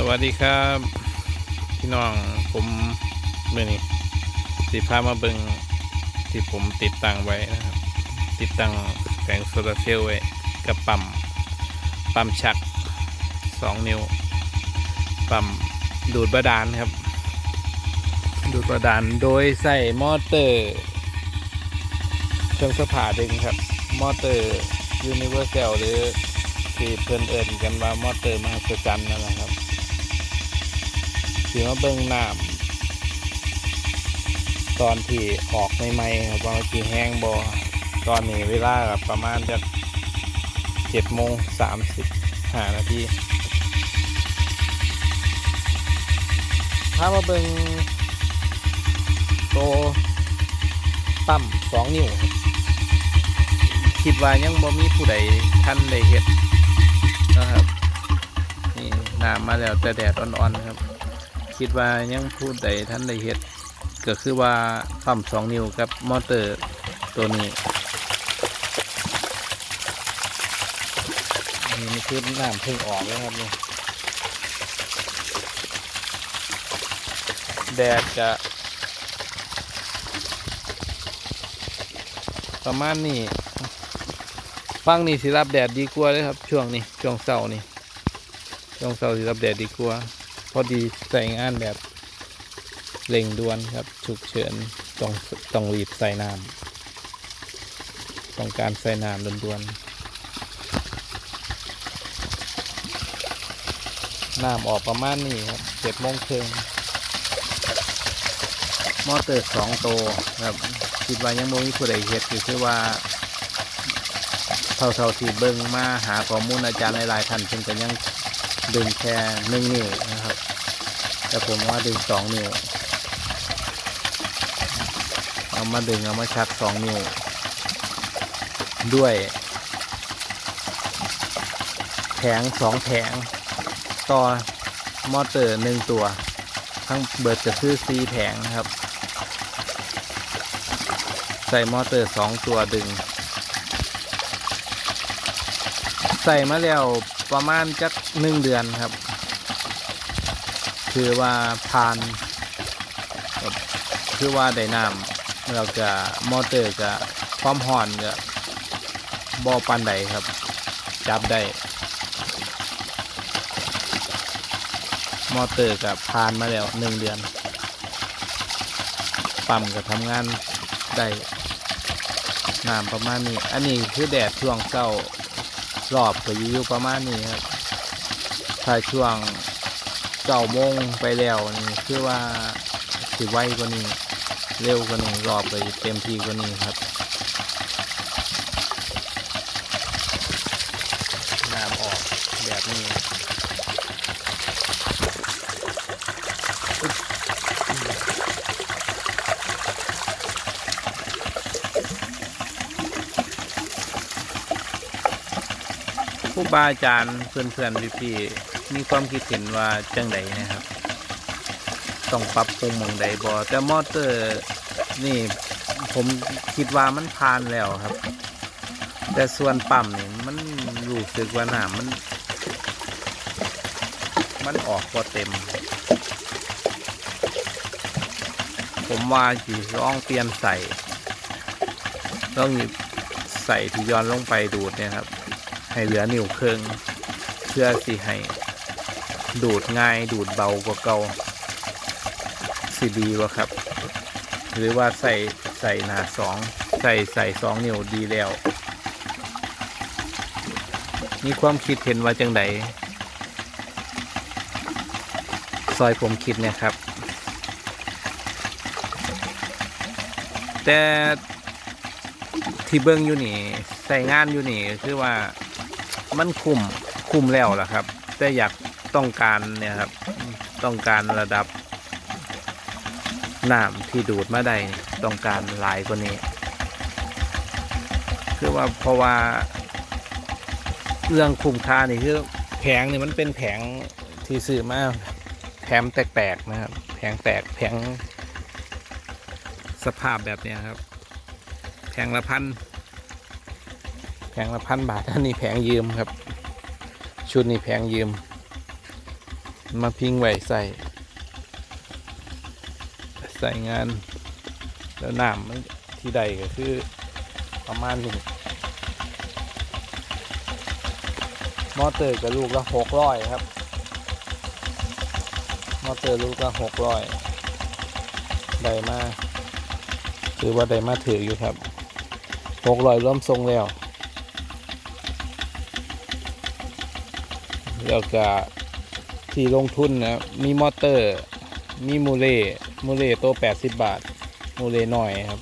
สวัสดีครับ พี่น้องผมเมื่อนี้สิพามาเบิงที่ผมติดตั้งไว้นะครับ ติดตั้งแผงโซลาร์เซลล์ไว้กับปั๊มปั๊มชักสองนิ้วปั๊มดูดบาดาลครับ ดูดบาดาลโดยใส่มอเตอร์เครื่องสภาดึงครับ มอเตอร์ยูนิเวอร์แซลหรือที่เพื่อนเอินกันว่ามอเตอร์มหัศจรรย์นั่นแหละครับ สีมาเบิ้งน้ำตอนที่ออกใหม่ๆครับว่ากี่แห้งบอตอนนี้เวลากับประมาณจะเจ็ดโมงสามสิบห้านาทีถ้ามาเบิ้งโตปั๊มสองนิ้วคิดว่ายังบ่มีผู้ใดท่านได้เห็ดนะครับนี่น้ำมาแล้วแต่แดดอ่อนๆครับ คิดว่ายังผู้ใดท่านได้เห็ดก็คือว่าปั๊มสองนิ้วกับมอเตอร์ตัวนี้นี่นี่คือน้ำเพิ่งออกแล้วครับนี่แดดจะประมาณนี้ฟังนี่สิรับแดดดีกว่าเลยครับ ช่วงนี้ช่วงเสาร์นี่ช่วงเสาร์สิรับแดดดีกว่า อดีใส่งานแบบเร่งด่วนครับฉุกเฉินต้องต้องรีบใส่น้ำต้องการใส่น้ำด่วนๆน้ำออกประมาณนี้ครับเจ็ดโมงครึ่งมอเตอร์สองโตวครับคิดว่ายังโมมีผู้ใดเฮ็ดอยู่คือว่าเท่าๆที่เบิ่งมาหาข้อมูลอาจารย์หลายๆท่านเพิ่นก็ยังดึงแค่หนึ่งนิ้วนะครับ แต่ผมว่าดึงสองนิ้ว เอามาดึงเอามาชักสองนิ้ว ด้วย แผงสองแผง ต่อมอเตอร์หนึ่งตัว ทั้งเบิดจะซื้อซีแผงครับ ใส่มอเตอร์สองตัวดึง ใส่มาแล้วประมาณจักหนึ่งเดือนครับ คือว่าผ่านแบบคือว่าได้น้ำเราจะมอเตอร์กับความห่อนกับบอปันใดครับ จับได้มอเตอร์กับผ่านมาแล้วหนึ่งเดือน ปั๊มก็ทำงานได้น้ำประมาณนี้ อันนี้คือแดดช่วงเช้ารอบก็อยู่ประมาณนี้ครับถ้าช่วง เก้าโมงไปแล้วนี่คือว่าสิไวกว่านี้ เร็วกว่านี้รอบไปเต็มที่กว่านี้ครับน้ำออกแบบนี้ผู้บาอาจารย์เพื่อนๆพี่ๆ มีความคิดเห็นว่าจังใดนะครับ ต้องปรับปรุงมองใดบอแต่มอเตอร์นี่ผมคิดว่ามันผ่านแล้วครับ แต่ส่วนปั๊มนี่มันรู้สึกว่าน้ำมัน มันออกพอเต็ม ผมว่าจีร้องเปลี่ยนใส่ต้องหยิบใส่ที่ย้อนลงไปดูดเนี่ยครับ ให้เหลือนิ้วเครื่องเพื่อสิให้ ดูดง่ายดูดเบากว่าเก่าสิดีวะครับ หรือว่าใส่ใส่หนาสองใส่ใส่สองนิ้วดีแล้ว มีความคิดเห็นว่าจังไดซอยผมคิดเนี่ยครับ แต่ที่เบิ้งอยู่นี่ใส่งานอยู่นี่คือว่ามันคุมคุมแล้วล่ะครับ แต่อยาก ต้องการเนี่ยครับ ต้องการระดับน้ำที่ดูดมาได้ต้องการหลายกว่านี้ คือว่าเพราะว่า เรื่องคุ้มค่านี่คือแผงนี่มันเป็นแผงที่ซื้อมาแผงแตกๆนะครับ แผงแตกแผงสภาพแบบเนี้ยครับ แผงละพันแผงละพันบาทอันนี้แผงยืมครับ ชุดนี้แผงยืม มาพิงไว้ใส่ใส่งาน แล้วน้ำมันที่ใดก็คือประมาณนี้มอเตอร์กับลูกละหกร้อยครับ มอเตอร์ลูกละหกร้อยได้มาถือว่าได้มาถืออยู่ครับหกร้อยร่วมทรงแล้วแล้วก็ ที่ลงทุนนะมีมอเตอร์ มีมูเล่มูเล่ตัวแปดสิบาท มูเล่หน้อยครับ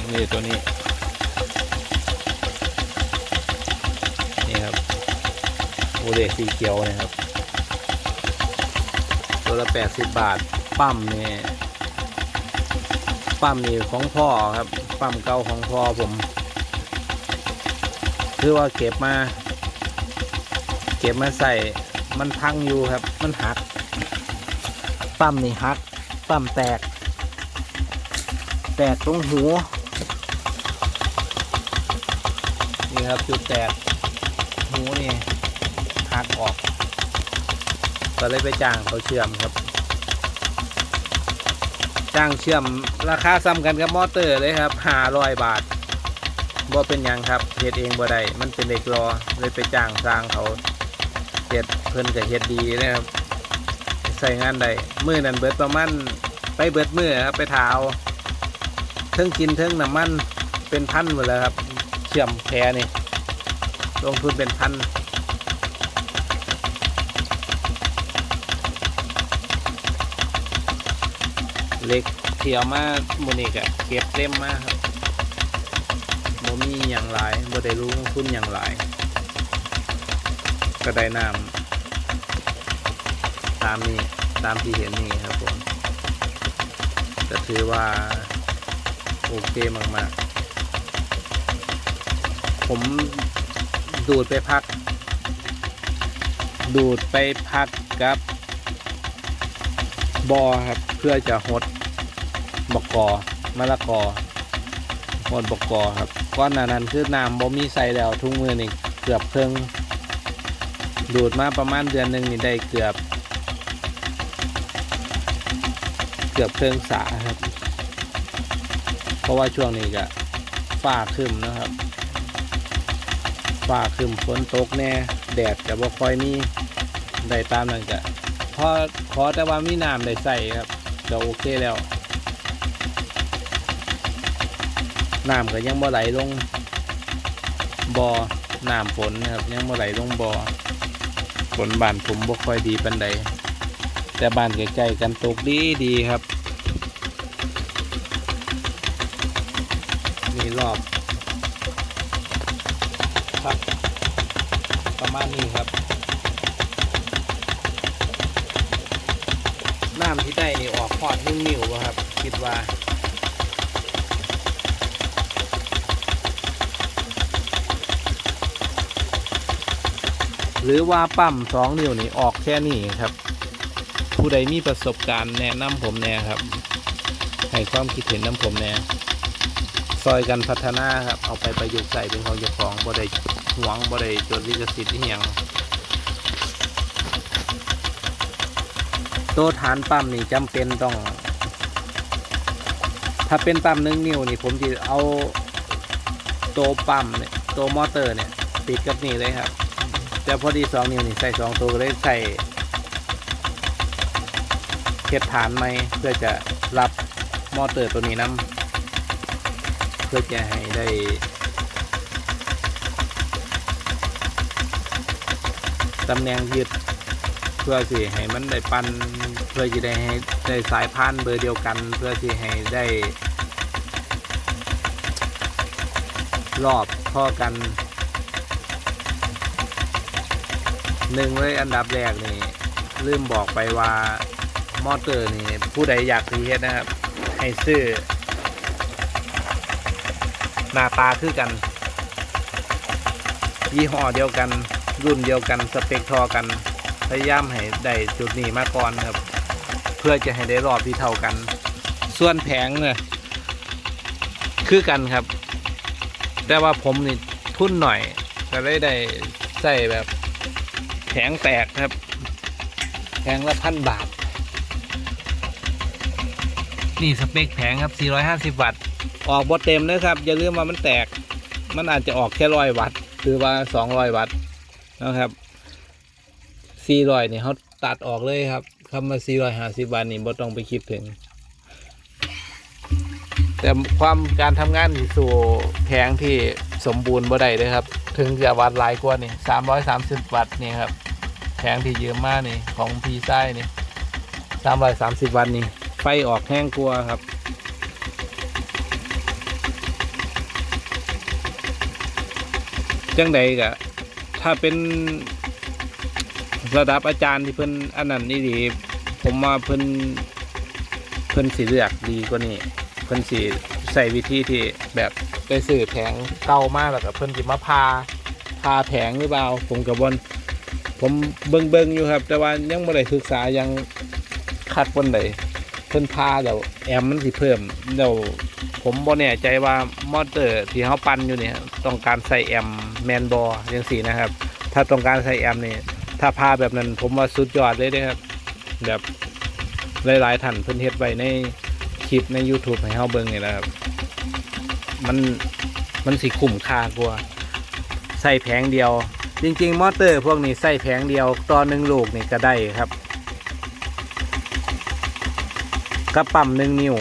มูเล่ตัวนี้นี่ครับมูเล่สีเขียวนะครับ ตัวละแปดสิบาท ปั๊มเนี่ยปั๊มนี่ของพ่อครับปั๊มเก่าของพ่อผม คือว่าเก็บมา เก็บมาใส่มันพังอยู่ครับ มันหัก ปั๊มนี่หัก ปั๊มแตก แตกตรงหูนี่ครับจุดแตกหูนี่หักออก ก็เลยไปจ้างเขาเชื่อมครับ จ้างเชื่อมราคาซ้ำกันกับมอเตอร์เลยครับห้าร้อยบาทบ่เป็นยังครับเฮ็ดเองบ่ได้มันเป็นเด็กรอเลยไปจ้างสร้างเขา เฮ็ดเพิ่นก็เฮ็ดดีนะครับใส่งานได้มือนั้นเบิดประมาณไปเบิดมือครับไปถาเอาเทิงกินเทิงน้ำมันเป็นพันหมดแล้วครับเชื่อมแพนี่ลงทุนเป็นพันเล็กเที่ยวมามูนี่กะเก็บเต็มมากครับบ่มีอย่างหลายบ่ได้รู้ทุนอย่างหลาย ก็ได้น้ำตามนี้ตามที่เห็นนี่ครับผมจะถือว่าโอเคมากๆ ผมดูดไปพัก ดูดไปพักกับบอครับ เพื่อจะหดบกอมะละกอหดบกอครับก้อนนั้นคือน้ำบ่มีใส่แล้วทุกมือนี่เกือบเครื่อง ดูดมาประมาณเดือนหนึ่งนี่ได้เกือบ เกือบเครื่องสาครับ เพราะว่าช่วงนี้ก็ฟ้าขึ้นนะครับฟ้าขึ้นฝนตกแน่แดดจะบ่ค่อยมีได้ตามนั้นก็พอขอแต่ว่ามีน้ำได้ใส่ครับก็โอเคแล้วน้ำก็ยังบ่ไหลลงบ่อน้ำฝนนะครับยังบ่ไหลลงบอ่อ ฝนบ้านผมบ่ค่อยดีปันใดแต่บ้านใกล้ๆกันตกดีดีครับมีรอบครับประมาณนี้ครับน้ำที่ได้นี่ออกพอดนึ่งนิ้วบ่ครับ คิดว่า หรือว่าปั๊มสองนิ้วนี่ออกแค่นี้ครับ ผู้ใดมีประสบการณ์แนะนำผมแน่ครับ ให้ความคิดเห็นน้ำผมแน่ซอยกันพัฒนาครับ เอาไปประยุกต์ใส่เป็นของเจ้าของบ่ได้หวงบ่ได้จดลิขสิทธิ์ที่ยังตัวฐานปั๊มนี่จำเป็นต้อง ถ้าเป็นปั๊มหนึ่งนิ้วนี่ผมจะเอาตัวปั๊มเนี่ยตัวมอเตอร์เนี่ยติดกับนี่เลยครับ แต่พอดีสองนิ้วนี่ใส่สองตัวก็เลยใส่เก็บฐานไหมเพื่อจะรับมอเตอร์ตัวนี้น้ำเพื่อจะให้ได้ตำแหน่งยึดเพื่อสิให้มันได้ปันเพื่อจะได้ให้ได้สายพานเบอร์เดียวกัน เพื่อที่ให้ได้ รอบพ่อกัน หนึ่งเลยอันดับแรกนี่ลืมบอกไปว่ามอเตอร์นี่ผู้ใดอยากรีเฮ็ดนะครับ ให้ซื้อหน้าตาคือกัน ยี่ห้อเดียวกัน รุ่นเดียวกันสเปคทอกัน พยายามให้ได้จุดนี้มาก่อนครับ เพื่อจะให้ได้รอบที่เท่ากัน ส่วนแผงเนี่ยคือกันครับ แต่ว่าผมนี่ทุ่นหน่อย ก็เลยได้ใส่แบบ ผงแตกครับ แผงละพันบาท นี่สเปคแผงครับ 450 วัตต์ ออกบอเต็มนะครับ อย่าลืมว่ามันแตก มันอาจจะออกแค่ร้อยวัตต์หรือว่า 200 วัตต์นะครับ 400นี่เขาตัดออกเลยครับคำว่า450 วัตต์นี่บ่ต้องไปคิดถึง แต่ความการทำงานสู่แผงที่สมบูรณ์บ่ได้เลยครับ ถึงจะวัดหลายกว่านี่330 วัตต์นี่ครับ แผงที่เยืมมากนี่ของพีไส้นี่330วัตต์นี่ไฟออกแห้งกลัวครับ จังใดกะถ้าเป็นระดับอาจารย์ที่เพิ่นอันนั้นนี่ดี ผมว่าเพิ่นเพิ่นสีเลือกดีกว่านี้เพิ่นสีใส่วิธีที่แบบไปสื่อแผงเก่ามากแล้วก็เพิ่นสิมาพาพาแผงหรือเปล่าผมกับบอล ผมเบิ่งเบิ่งๆอยู่ครับ แต่ว่ายังไม่ได้ศึกษายังคัดบนใดเพิ่นพาเดี๋ยวแอมมันสิเพิ่มเดี๋ยวผมบ่แน่ใจว่ามอเตอร์ที่เขาปั่นอยู่เนี่ยต้องการใส่แอมแมนบอยังสี่นะครับ ถ้าต้องการใส่แอมนี่ถ้าพาแบบนั้นผมว่าสุดยอดเลยเด้ครับ แบบหลายๆท่านเพิ่นเฮ็ดไว้ในคลิปใน YouTube ให้เฮาเบิ่งนี่แหละครับมันมันสิคุ้มค่ากว่าใส่แผงเดียว จริงๆ มอเตอร์พวกนี้ใส่แผงเดียวต่อหนึ่งลูกนี่ก็ได้ครับกระปั๊มหนึ่งนิ้ว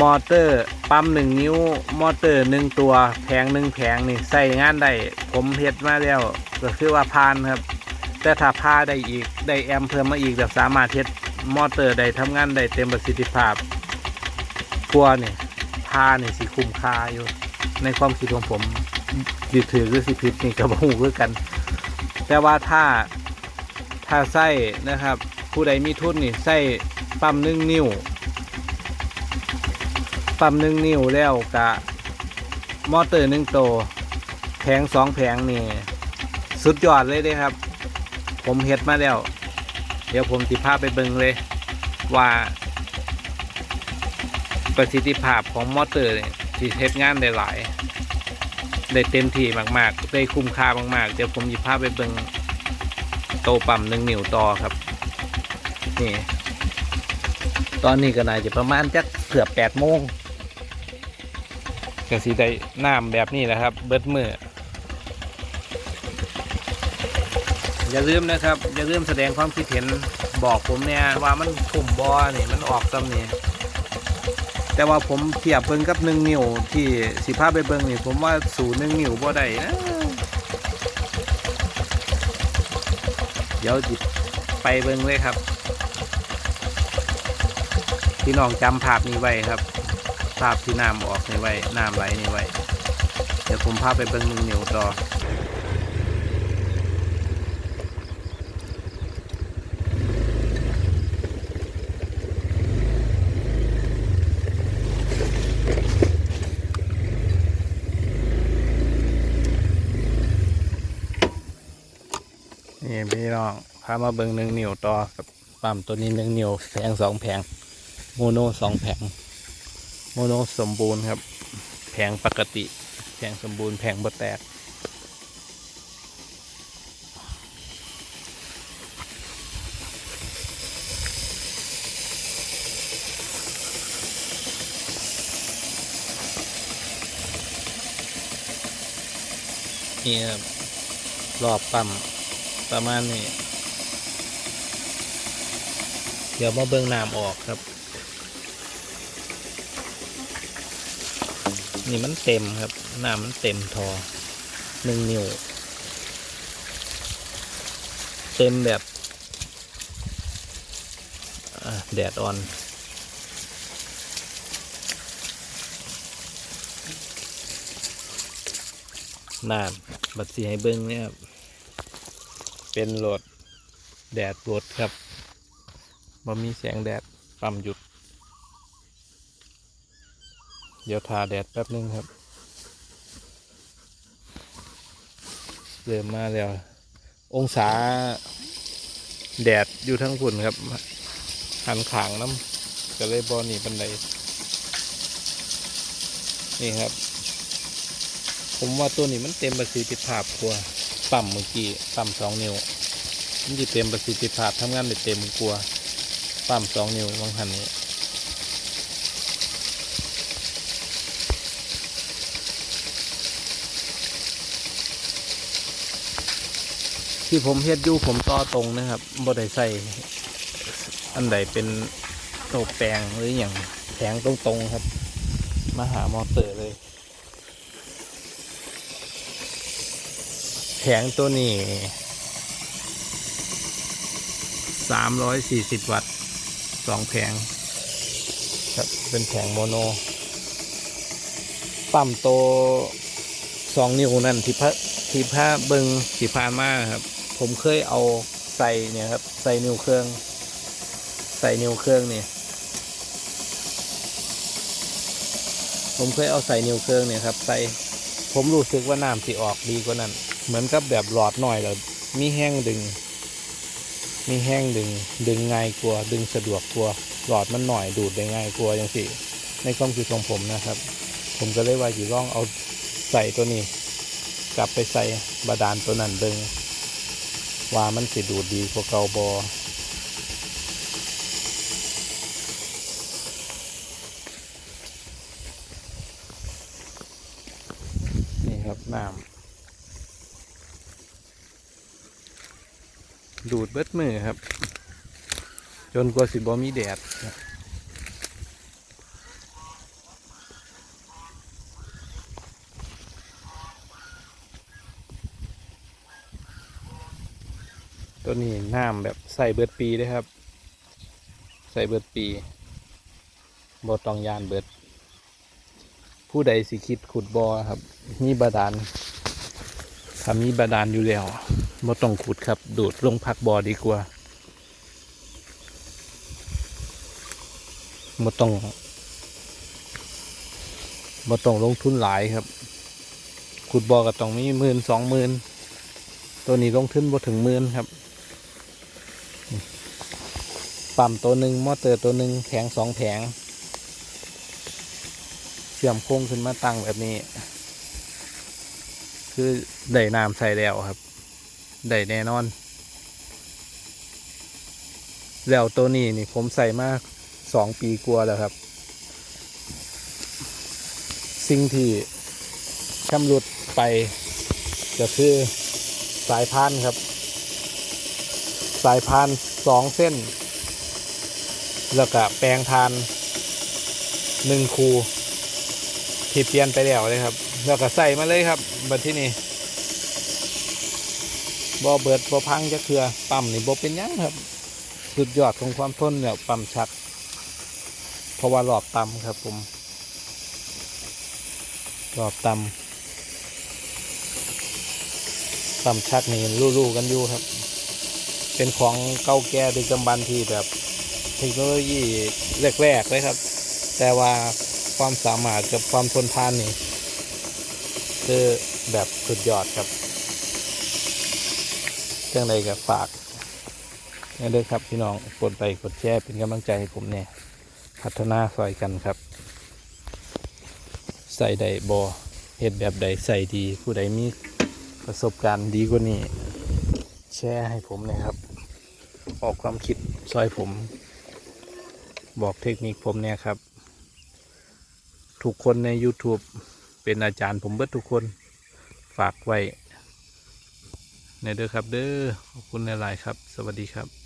มอเตอร์ปั๊มหนึ่งนิ้ว มอเตอร์หนึ่งตัวแผงหนึ่งแผงนี่ใส่งานได้ผมเฮ็ดมาแล้วก็คือว่าพานครับ แต่ถ้าพาได้อีกได้แอมเพิ่มมาอีกแบบสามารถเฮ็ดมอเตอร์ได้ทำงานได้เต็มประสิทธิภาพกลัวนี่พาเนี่ยสิคุ้มค่าอยู่ในความคิดของผม สิถือหรือสิผิดนี่ก็บ่ฮู้คือกัน แต่ว่าถ้าถ้าใส่นะครับ ผู้ใดมีทุนนี่ใส่ปั๊มหนึ่งนิ้วปั๊มหนึ่งนิ้วแล้วกะมอเตอร์หนึ่งโตวแผงสองแผงนี่ สุดยอดเลยเด้ครับ ผมเฮ็ดมาแล้ว เดี๋ยวผมสิพาไปเบิ่งเลยว่า ประสิทธิภาพของมอเตอร์นี่ที่เฮ็ดงานได้หลาย ได้เต็มที่มากๆ ได้คุ้มค่ามากๆ เดี๋ยวผมจะพาพไปเบิ่งโตปั๊มหนึ่งนิ้วต่อครับ นี่ ตอนนี้ก็น่าจะประมาณจักเกือบแปดโมงก็สิได้น้ำแบบนี้แหละครับ เบิดมืออย่าลืมนะครับ อย่าลืมแสดงความคิดเห็นบอกผมเนี่ยว่ามันถุ่มบอนี่มันออกซ้ำนี่ แต่ว่าผมเทียบเบิ่งกับหนึ่งนิ้วที่สิพาไปเบิ่งนี่ผมว่าสูนย์หนึ่งนิ้วบ่ได้นะเดี๋ยวจิไปเบิ่งเลยครับ พี่น้องจำภาพนี้ไว้ครับภาพที่น้ำออกนี่ไว้น้ำไหลนี่ไว้เดี๋ยวผมพาไปเบิ่งหนึ่งนิ้วต่อ นี่ พี่น้องพามาเบิงหนึ่งนิ้วต่อกับปั๊มตัวนี้หนึ่งนิ้วแผงสองแผงโมโนสองแผงโมโนสมบูรณ์ครับ แผงปกติแผงสมบูรณ์แผงบ่แตกนี่ครับรอบปั๊ม ประมาณนี้ เดี๋ยวมาเบิ่งน้ำออกครับ นี่มันเต็มครับ น้ำมันเต็มทอหนึ่งนิ้ว เต็มแบบแดดอ่อนน้ำบัดสีให้เบิ้งเนี่ยครับ เป็นโหลดแดดโหลดครับบ่มีแสงแดดปั๊มหยุด เดี๋ยวทาแดดแป๊บนึงครับ เริ่มมาแล้ว องศาแดดอยู่ทั้งฝุ่นครับ หันขางน้ำก็เลยบอนี่บันไดนี่ครับ ผมว่าตัวนี้มันเต็มประสิทธิภาพกว่า ปั๊มเมื่อกี้ปั๊มสองนิ้วมันจะเต็มประสิทธิภาพทำงานได้เต็มกลัวปั๊มสองนิ้วบางคันนี้ที่ผมเฮ็ดอยู่ผมต่อตรงนะครับบ่ได้ใส่อันใดเป็นโตแปลงหรืออย่างแข็งตรงๆครับ มาหามอเตอร์เลย แผงตัวนี้สามร้อยสี่สิบวัตต์สองแผงครับเป็นแผงโมโน ปั๊มโตสองนิ้วนั่นที่พระที่พระเบิงที่ผ่านมาครับ ผมเคยเอาใส่เนี่ยครับ ใส่นิ้วเครื่อง ใส่นิ้วเครื่องเนี่ยผมเคยเอาใส่นิ้วเครื่องเนี่ยครับ ใส่ผมรู้สึกว่าน้ำสิออกดีกว่านั้น เหมือนกับแบบหลอดหน่อยแล้วมีแห้งดึง มีแห้งดึง ดึงง่ายกว่าดึงสะดวกกว่าหลอดมันหน่อยดูดได้ง่ายกว่าอย่างสิในความคิดของผมนะครับ ผมก็เลยว่าจีร่องเอาใส่ตัวนี้ กลับไปใส่บาดาลตัวนั้นดึงว่ามันสิดูดดีกว่าเกาบอนี่ครับน้ำดูด เบิดมือครับ จนกว่าสิบอมีแดดครับตัวนี้น้ำแบบใส่เบิดปีเลยครับ ใส่เบิดปีบอตองยานเบิด ผู้ใดสิคิดขุดบอครับ มีบาดาลถ้ามีบาดาลอยู่แล้ว บอต้องขุดครับ ดูดลงพักบอดีกว่าบอต้องบอต้องลงทุนหลายครับ ขุดบอก็ต้องมีหมื่นสองหมื่นตัวนี้ลงทุนบ่ถึงหมื่นครับ ปั๊มตัวหนึ่งมอเตอร์ตัวหนึ่งแผงสองแผง เชื่อมโค้งขึ้นมาตั้งแบบนี้ คือได้น้ำใส่แล้วครับ ได้แน่นอนแล้วตัวนี้นี่ผมใส่มาสองปีกลัวแล้วครับ สิ่งที่ชำรุดไปก็คือสายพานครับ สายพานสองเส้น แล้วก็แปลงทานหนึ่งคูที่เปลี่ยนไปแล้วเลยครับ แล้วก็ใส่มาเลยครับบัดที่นี่ บอเบิดบอพังจะเคือปั๊มนี่บอเป็นยังครับ สุดยอดของความทนแล้วปั๊มชักเพราะว่าหลอบต่ำครับผมหลอบต่ำต่ำชักนี่รู้ๆกันอยู่ครับ เป็นของเก่าแก่ดึกดำบรรพ์ที่แบบเทคโนโลยีแรกๆเลยครับ แต่ว่าความสามารถกับความทนทานนี่คือแบบสุดยอดครับ เรื่องใดกับฝากนี่เด้อครับพี่น้องกดไปกดแชร์เป็นกำลังใจให้ผมเนี่ยพัฒนาซอยกันครับ ใส่ใดบอเห็ดแบบใดใส่ดี ผู้ใดมีประสบการณ์ดีกว่านี้แชร์ให้ผมนะครับ ออกความคิดซอยผม บอกเทคนิคผมเนี่ยครับ ทุกคนใน YouTube เป็นอาจารย์ผมเบิดทุกคนฝากไว้ ในเด้อครับเด้อขอบคุณหลายๆครับ สวัสดีครับ